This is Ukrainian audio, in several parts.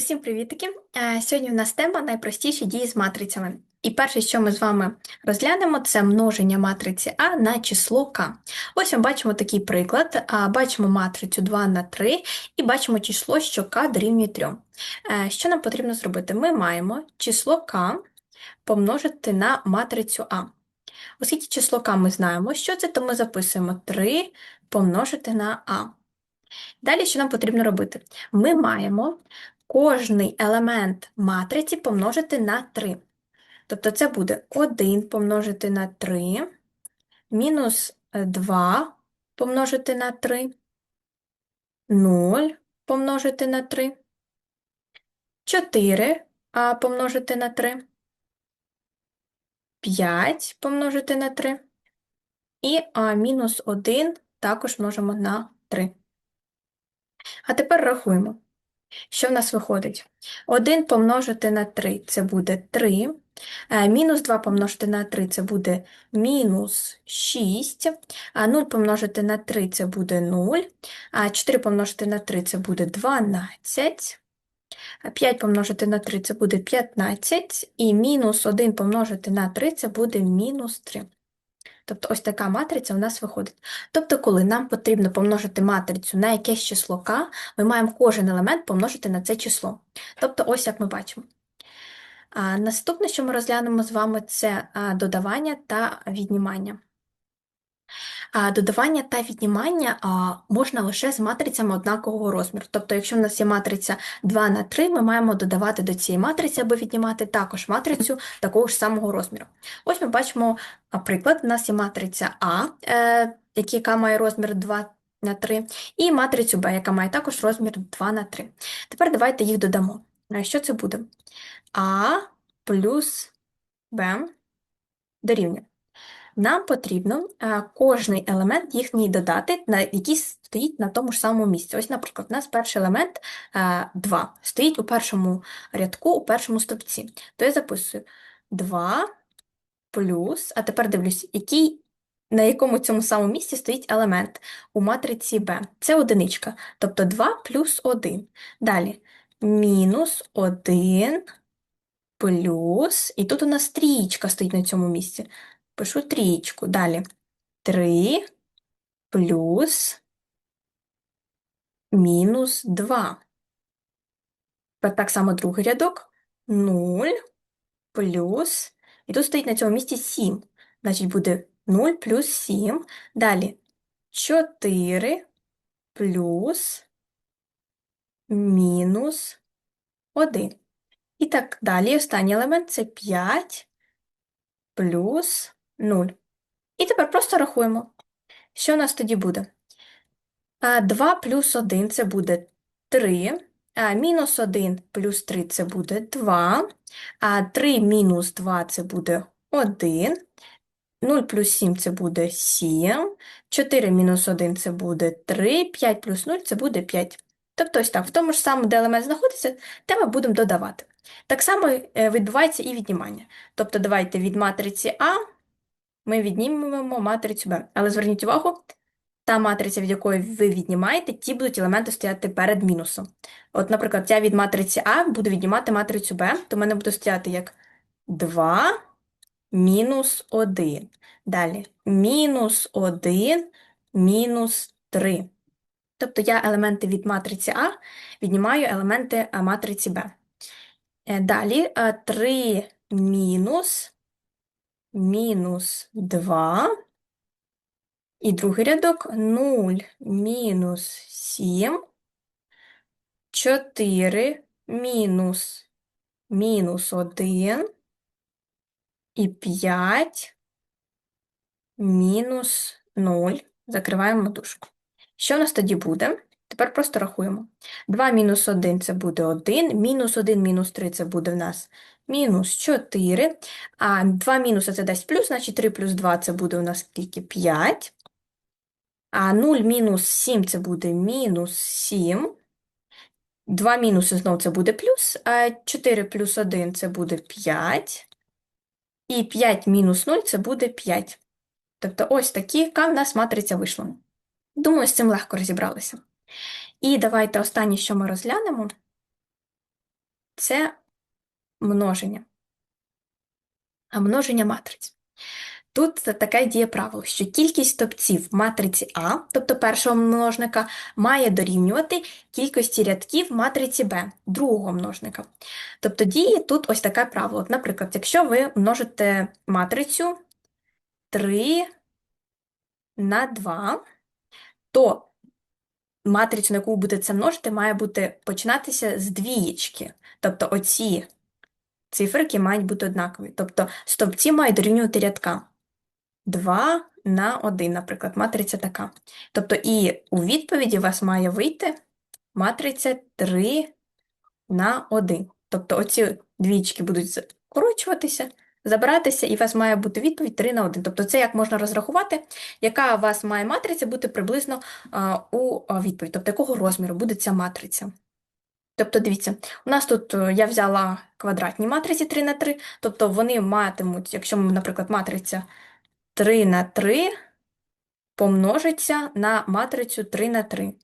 Усім привітики! Е, Сьогодні в нас тема найпростіші дії з матрицями. І перше, що ми з вами розглянемо, це множення матриці А на число К. Ось ми бачимо такий приклад. Бачимо матрицю 2 на 3 і бачимо число, що К дорівнює 3. Е, Що нам потрібно зробити? Ми маємо число К помножити на матрицю А. Оскільки число К ми знаємо, що це, то ми записуємо 3 помножити на А. Далі, що нам потрібно робити? Ми маємо кожний елемент матриці помножити на 3. Тобто це буде 1 помножити на 3, мінус 2 помножити на 3, 0 помножити на 3, 4 помножити на 3, 5 помножити на 3 і а мінус 1 також множимо на 3. А тепер рахуємо. Що в нас виходить? 1 помножити на 3 це буде 3. Е, Мінус 2 помножити на 3 це буде мінус 6. А 0 помножити на 3 це буде 0. А 4 помножити на 3 це буде 12. А 5 помножити на 3 це буде 15. І мінус 1 помножити на 3 це буде мінус 3. Тобто ось така матриця у нас виходить. Тобто, коли нам потрібно помножити матрицю на якесь число k, ми маємо кожен елемент помножити на це число. Тобто, ось як ми бачимо. А наступне, що ми розглянемо з вами, це додавання та віднімання. Додавання та віднімання можна лише з матрицями однакового розміру. Тобто, якщо в нас є матриця 2 на 3, ми маємо додавати до цієї матриці, аби віднімати також матрицю такого ж самого розміру. Ось ми бачимо приклад. У нас є матриця А, е, яка має розмір 2 на 3, і матрицю Б, яка має також розмір 2 на 3. Тепер давайте їх додамо. Що це буде? А плюс Б дорівнює. Нам потрібно кожний елемент їхній додати, на, який стоїть на тому ж самому місці. Ось, наприклад, у нас перший елемент 2 стоїть у першому рядку, у першому стовпці. То я записую 2 плюс, а тепер дивлюсь, який, на якому цьому самому місці стоїть елемент у матриці B. Це одиничка, тобто 2 плюс 1. Далі мінус 1 плюс, і тут у нас трієчка стоїть на цьому місці. Пишу трієчку. Далі 3 плюс мінус 2. Так само другий рядок. 0 плюс, і тут стоїть на цьому місці 7. Значить, буде 0 плюс 7. Далі 4 плюс мінус 1. І так далі. Останній елемент це 5 плюс 0. І тепер просто рахуємо. Що у нас тоді буде? 2 плюс 1 це буде 3. А, мінус 1 плюс 3 це буде 2. А 3 мінус 2 це буде 1. 0 плюс 7 це буде 7. 4 мінус 1 це буде 3. 5 плюс 0 це буде 5. Тобто ось так, в тому ж самому, де елемент знаходиться, те ми будемо додавати. Так само е, відбувається і віднімання. Тобто давайте від матриці А ми віднімемо матрицю Б. Але зверніть увагу, та матриця, від якої ви віднімаєте, ті будуть елементи стояти перед мінусом. От, наприклад, я від матриці А буду віднімати матрицю Б, то в мене буде стояти як 2 мінус 1. Далі мінус 1 мінус 3. Тобто я елементи від матриці А віднімаю елементи матриці Б. Е, Далі 3 мінус мінус 2. І другий рядок 0 мінус 7. 4 мінус мінус 1. І 5 мінус 0. Закриваємо дужку. Що у нас тоді буде? Тепер просто рахуємо. 2 мінус 1 це буде 1, мінус 1 мінус 3 це буде в нас мінус 4, а 2 мінуси це дасть плюс, значить 3 плюс 2 це буде у нас тільки 5, а 0 мінус 7 це буде мінус 7, 2 мінуси знову це буде плюс, а 4 плюс 1 це буде 5, і 5 мінус 0 це буде 5. Тобто ось така в нас матриця вийшла. Думаю, з цим легко розібралися. І давайте останнє, що ми розглянемо, це множення. А множення матриць. Тут таке діє правило, що кількість стовпців в матриці А, тобто першого множника, має дорівнювати кількості рядків матриці Б, другого множника. Тобто діє тут ось таке правило. Наприклад, якщо ви множите матрицю 3 на 2, то матрицю, на яку ви будете це множити, має бути починатися з двієчки. Тобто оці циферки мають бути однакові. Тобто стовпці мають дорівнювати рядка. 2 на 1, наприклад, матриця така. Тобто і у відповіді у вас має вийти матриця 3 на 1. Тобто оці двічки будуть скорочуватися, забиратися, і у вас має бути відповідь 3 на 1. Тобто це як можна розрахувати, яка у вас має матриця бути приблизно у відповідь, тобто якого розміру буде ця матриця. Тобто, дивіться, у нас тут е, я взяла квадратні матриці 3 на 3, тобто вони матимуть, якщо, наприклад, матриця 3 на 3 помножиться на матрицю 3 на 3.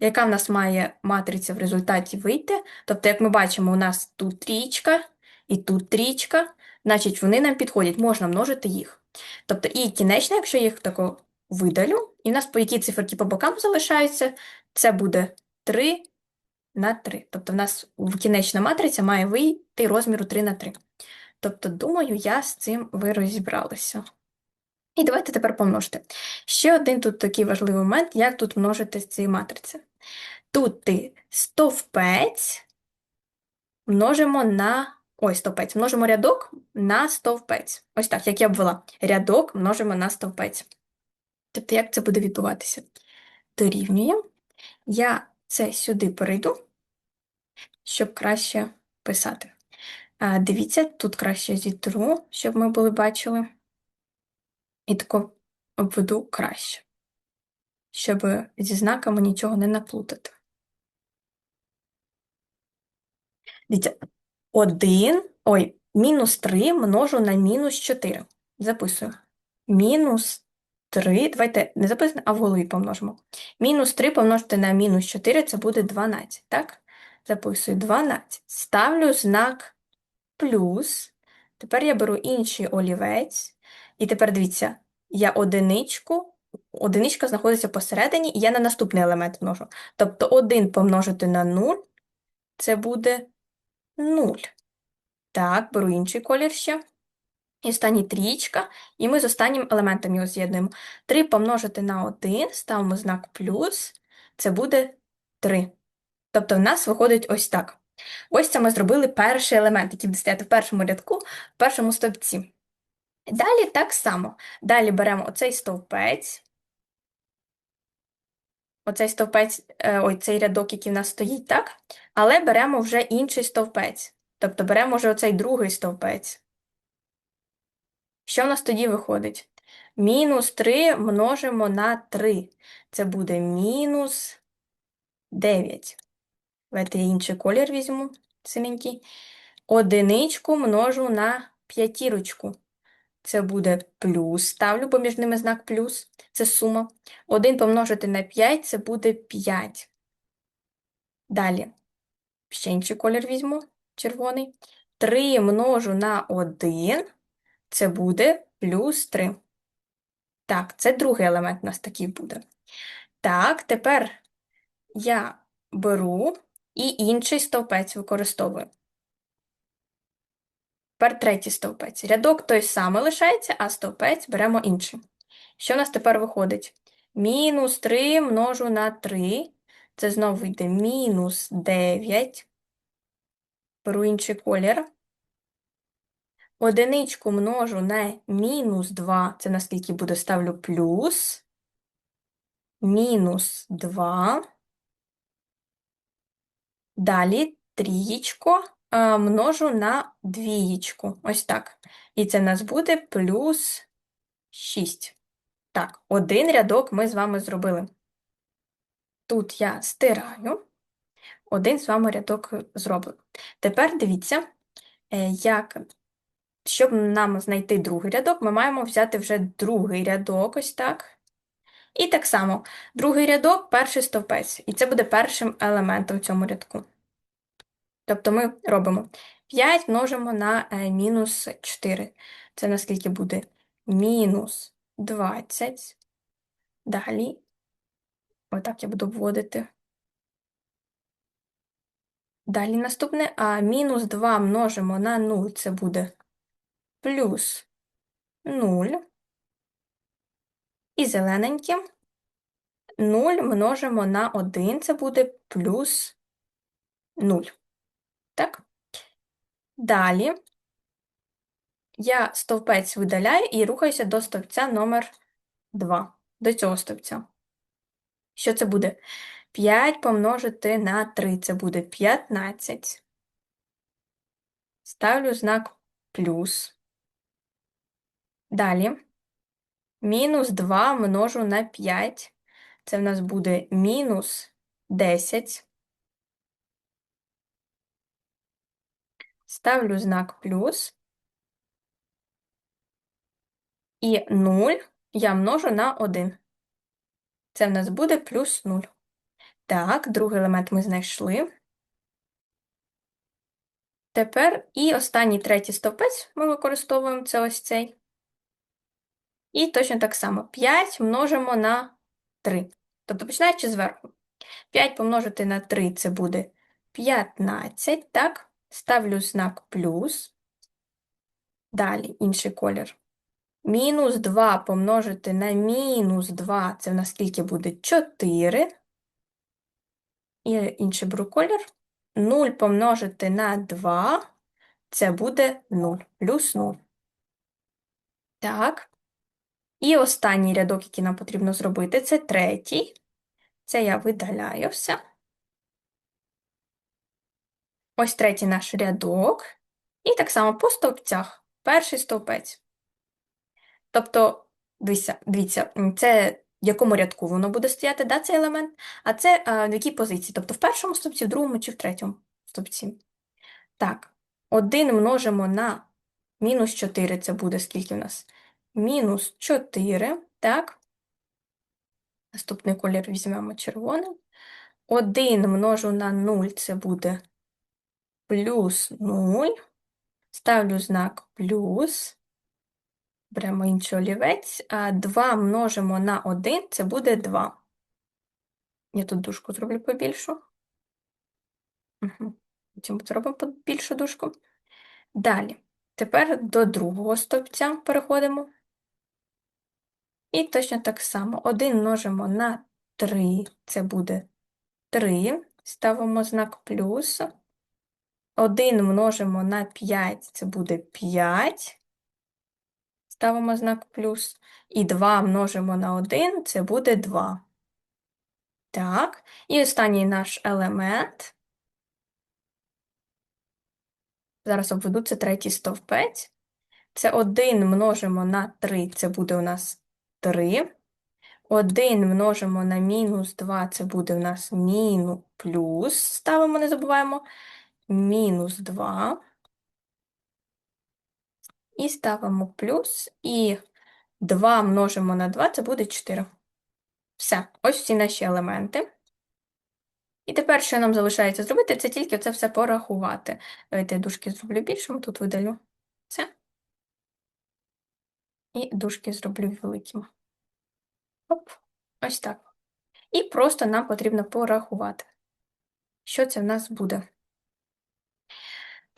Яка в нас має матриця в результаті вийти? Тобто, як ми бачимо, у нас тут трічка і тут трічка, значить вони нам підходять, можна множити їх. Тобто, і кінечно, якщо їх тако видалю, і в нас по які циферки по бокам залишаються, це буде 3 на 3. Тобто, в нас кінечна матриця має вийти розміру 3 на 3. Тобто, думаю, я з цим ви розібралися. І давайте тепер помножити. Ще один тут такий важливий момент, як тут множити ці матриці. Тут ти стовпець множимо на. Ой, стовпець, множимо рядок на стовпець. Ось так, як я обвела. Рядок множимо на стовпець. Тобто, як це буде відбуватися? Дорівнює. Я це сюди перейду, щоб краще писати. А, Дивіться, тут краще зітру, щоб ми були бачили. І тако обведу краще, щоб зі знаками нічого не наплутати. Дивіться, 1, ой, мінус 3 множу на мінус 4. Записую. Мінус 3, давайте не записуємо, а в голові помножимо. Мінус 3 помножити на мінус 4 це буде 12, так? Записую 12. Ставлю знак плюс. Тепер я беру інший олівець. І тепер дивіться, я одиничку, одиничка знаходиться посередині, і я на наступний елемент множу. Тобто 1 помножити на 0 це буде 0. Так, беру інший колір ще. І останній трієчка, і ми з останнім елементом його з'єднуємо. 3 помножити на 1, ставимо знак плюс, це буде 3. Тобто в нас виходить ось так. Ось це ми зробили перший елемент, який буде стояти в першому рядку, в першому стовпці. Далі так само. Далі беремо оцей стовпець, оцей стовпець, е, ой, цей рядок, який в нас стоїть, так? Але беремо вже інший стовпець. Тобто беремо вже оцей другий стовпець. Що в нас тоді виходить? Мінус 3 множимо на 3. Це буде мінус 9. Давайте я інший колір візьму, синенький. Одиничку множу на п'ятірочку. Це буде плюс, ставлю поміж ними знак плюс, це сума. 1 помножити на 5 це буде 5. Далі, ще інший колір візьму, червоний. 3 множу на 1, це буде плюс 3. Так, це другий елемент у нас такий буде. Так, тепер я беру і інший стовпець використовую. Тепер третій стовпець. Рядок той самий лишається, а стовпець беремо інший. Що у нас тепер виходить? Мінус 3 множу на 3. Це знову йде мінус 9. Беру інший колір. Одиничку множу на мінус 2. Це наскільки буде ставлю плюс. Мінус 2. Далі трієчко множу на двієчку. Ось так. І це в нас буде плюс 6. Так, один рядок ми з вами зробили. Тут я стираю, один з вами рядок зроблено. Тепер дивіться, е, як, щоб нам знайти другий рядок, ми маємо взяти вже другий рядок, ось так. І так само, другий рядок перший стовпець. І це буде першим елементом в цьому рядку. Тобто ми робимо 5 множимо на е, мінус 4. Це наскільки буде мінус 20. Далі, отак я буду обводити. Далі наступне, а мінус 2 множимо на 0, це буде плюс 0. І зелененьким 0 множимо на 1, це буде плюс 0. Так? Далі я стовпець видаляю і рухаюся до стовпця номер 2, до цього стовпця. Що це буде? 5 помножити на 3, це буде 15. Ставлю знак плюс. Далі. Мінус 2 множу на 5. Це в нас буде мінус 10. Ставлю знак плюс. І 0 я множу на 1. Це в нас буде плюс 0. Так, другий елемент ми знайшли. Тепер і останній третій стовпець ми використовуємо це ось цей. І точно так само 5 множимо на 3. Тобто, починаючи зверху. 5 помножити на 3 це буде 15, так? Ставлю знак плюс. Далі інший колір. Мінус 2 помножити на мінус 2, це в нас скільки буде 4. І інший беру колір. 0 помножити на 2, це буде 0, плюс 0. Так. І останній рядок, який нам потрібно зробити, це третій. Це я видаляю все. Ось третій наш рядок. І так само по стовпцях. Перший стовпець. Тобто, дивіться, дивіться, це в якому рядку воно буде стояти, да, цей елемент, а це а, в якій позиції? Тобто в першому стовпці, в другому чи в третьому стовпці. Так, 1 множимо на мінус 4, це буде скільки в нас? Мінус 4, так. Наступний колір візьмемо червоним. 1 множу на 0, це буде плюс 0. Ставлю знак плюс. Беремо інший олівець. А 2 множимо на 1, це буде 2. Я тут дужку зроблю побільшу. Угу. Потім зробимо більшу дужку. Далі. Тепер до другого стовпця переходимо. І точно так само 1 множимо на 3, це буде 3. Ставимо знак плюс. 1 множимо на 5, це буде 5. Ставимо знак плюс. І 2 множимо на 1, це буде 2. Так, і останній наш елемент. Зараз обведу це третій стовпець. Це 1 множимо на 3, це буде у нас 3. 1 множимо на мінус 2, це буде у нас мінус плюс. Ставимо, не забуваємо, мінус 2. І ставимо плюс. І 2 множимо на 2, це буде 4. Все, ось всі наші елементи. І тепер, що нам залишається зробити, це тільки це все порахувати. Давайте я дужки зроблю більшим, тут видалю це. І дужки зроблю великими. Оп, ось так. І просто нам потрібно порахувати. Що це в нас буде?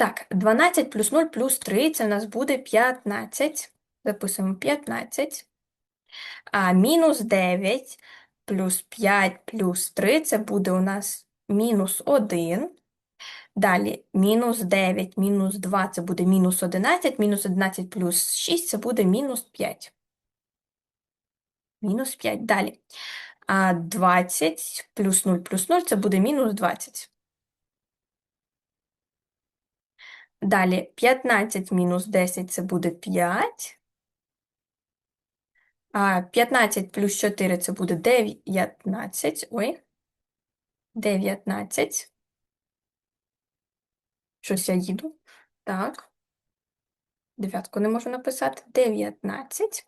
Так, 12 плюс 0 плюс 3 це в нас буде 15. Записуємо 15. А мінус 9 плюс 5 плюс 3 це буде у нас мінус 1. Далі мінус 9, мінус 2 це буде мінус 11, мінус 11 плюс 6 це буде мінус 5. Мінус 5. Далі. А 20 плюс 0 плюс 0 це буде мінус 20. Далі 15 мінус 10 це буде 5. А 15 плюс 4 це буде 19. Ой. 19. Щось я їду. Так. Дев'ятку не можу написати. 19.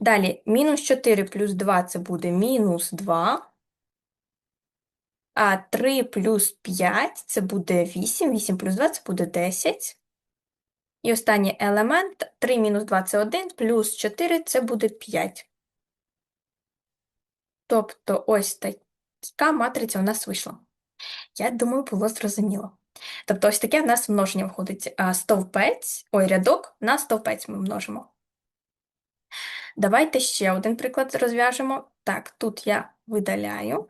Далі, мінус 4 плюс 2 це буде мінус 2. А 3 плюс 5 це буде 8, 8 плюс 2 це буде 10. І останній елемент 3 мінус 2 це 1, плюс 4 це буде 5. Тобто ось така матриця у нас вийшла. Я думаю, було зрозуміло. Тобто ось таке в нас множення виходить. А, Стовпець, ой, рядок на стовпець ми множимо. Давайте ще один приклад розв'яжемо. Так, тут я видаляю.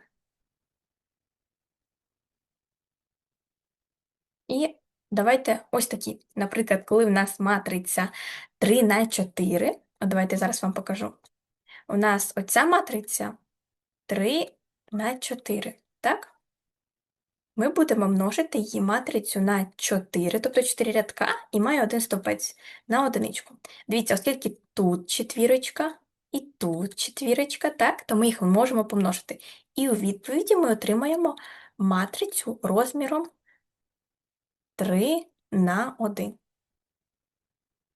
І давайте ось такі. Наприклад, коли в нас матриця 3 на 4, от давайте зараз вам покажу. У нас оця матриця 3 на 4, так? Ми будемо множити її матрицю на 4, тобто 4 рядка, і має один стовпець на одиничку. Дивіться, оскільки тут четвірочка і тут четвірочка, так, то ми їх можемо помножити. І у відповіді ми отримаємо матрицю розміром 3 на 1.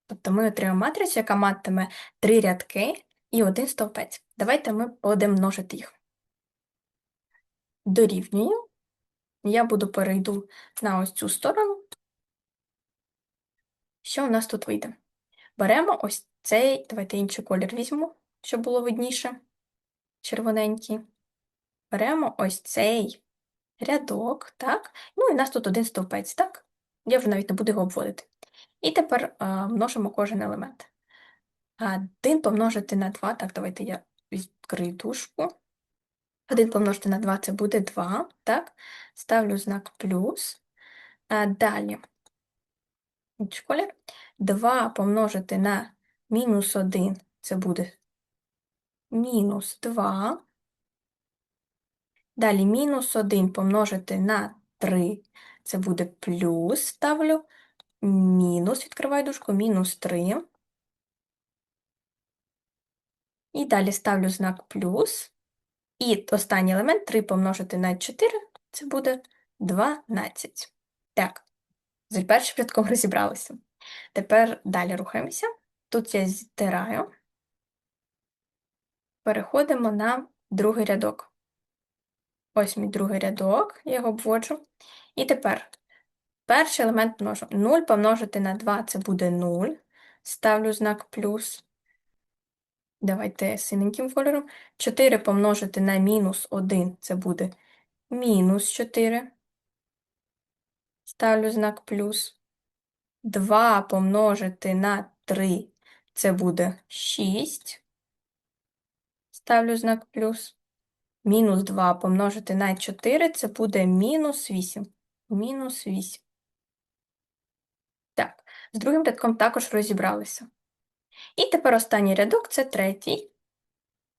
Тобто ми отримаємо матрицю, яка матиме 3 рядки і один стовпець. Давайте ми будемо множити їх. Дорівнюю. Я буду перейду на ось цю сторону. Що у нас тут вийде? Беремо ось цей, давайте інший колір візьму, щоб було видніше, червоненький. Беремо ось цей рядок, так? Ну і у нас тут один стовпець, так? Я вже навіть не буду його обводити. І тепер а, множимо кожен елемент. Один помножити на 2, так, давайте я відкрию дужку. 1 помножити на 2 це буде 2, так? Ставлю знак плюс. А далі колір. 2 помножити на мінус 1 це буде мінус 2. Далі мінус 1 помножити на 3 це буде плюс, ставлю мінус, відкриваю дужку, мінус 3. І далі ставлю знак плюс. І останній елемент 3 помножити на 4 це буде 12. Так, з першим рядком розібралися. Тепер далі рухаємося. Тут я зтираю. Переходимо на другий рядок. Ось мій другий рядок, я його обводжу. І тепер перший елемент множу. 0 помножити на 2 це буде 0. Ставлю знак плюс. Давайте синеньким кольором. 4 помножити на мінус 1 це буде мінус 4. Ставлю знак плюс. 2 помножити на 3 це буде 6. Ставлю знак плюс. Мінус 2 помножити на 4 це буде мінус 8. Мінус 8. Так, з другим рядком також розібралися. І тепер останній рядок це третій.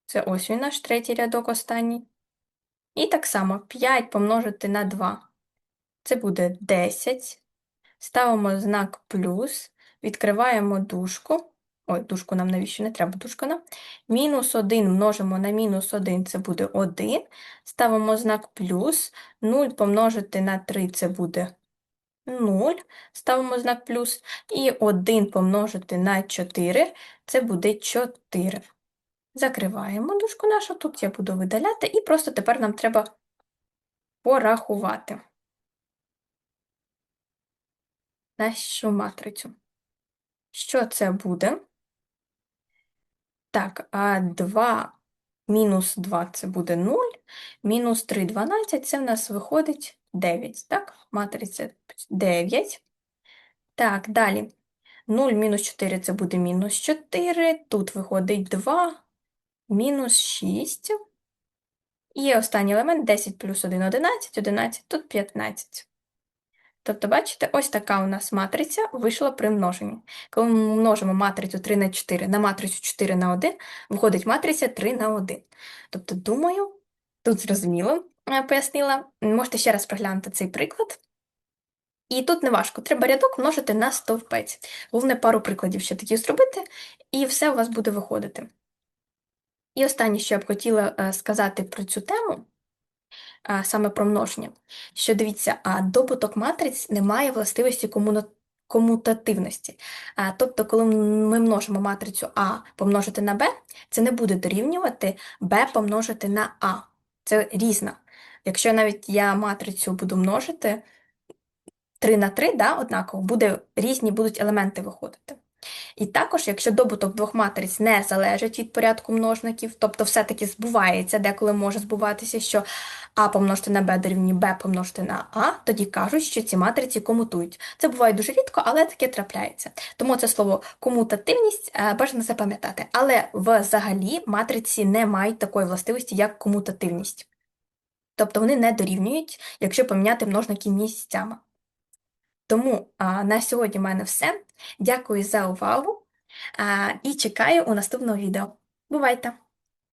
Це ось він наш третій рядок останній. І так само 5 помножити на 2. Це буде 10. Ставимо знак плюс, відкриваємо дужку. Ой, дужку нам навіщо не треба дужка нам. Мінус 1 множимо на мінус 1 це буде 1. Ставимо знак плюс. 0 помножити на 3 це буде 0, ставимо знак плюс, і 1 помножити на 4 це буде 4. Закриваємо дужку нашу, тут я буду видаляти, і просто тепер нам треба порахувати нашу матрицю. Що це буде? Так, а 2 мінус 2 це буде 0, мінус 3 – 12, це в нас виходить 9, так? Матриця 9. Так, далі. 0 мінус 4 це буде мінус 4. Тут виходить 2, мінус 6. І останній елемент 10 плюс 1 – 11, 11, тут 15. Тобто, бачите, ось така у нас матриця вийшла при множенні. Коли ми множимо матрицю 3 на 4 на матрицю 4 на 1, виходить матриця 3 на 1. Тобто, думаю, тут зрозуміло е, пояснила. Можете ще раз проглянути цей приклад. І тут не важко, треба рядок множити на стовпець. Головне, пару прикладів ще такі зробити, і все у вас буде виходити. І останнє, що я б хотіла е, сказати про цю тему, саме про множення, що дивіться, добуток матриць не має властивості комутативності. Тобто, коли ми множимо матрицю А помножити на Б, це не буде дорівнювати Б помножити на А. Це різна якщо навіть я матрицю буду множити 3 на 3, да, однаково, буде, різні будуть елементи виходити. І також, якщо добуток двох матриць не залежить від порядку множників, тобто все-таки збувається, деколи може збуватися, що А помножити на Б дорівнює Б помножити на А, тоді кажуть, що ці матриці комутують. Це буває дуже рідко, але таке трапляється. Тому це слово комутативність е, бажано запам'ятати. Але взагалі матриці не мають такої властивості, як комутативність. Тобто вони не дорівнюють, якщо поміняти множники місцями. Тому а, на сьогодні в мене все. Дякую за увагу а, і чекаю у наступного відео. Бувайте!